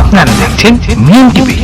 আপনারা দেখছেন মিম টিভি।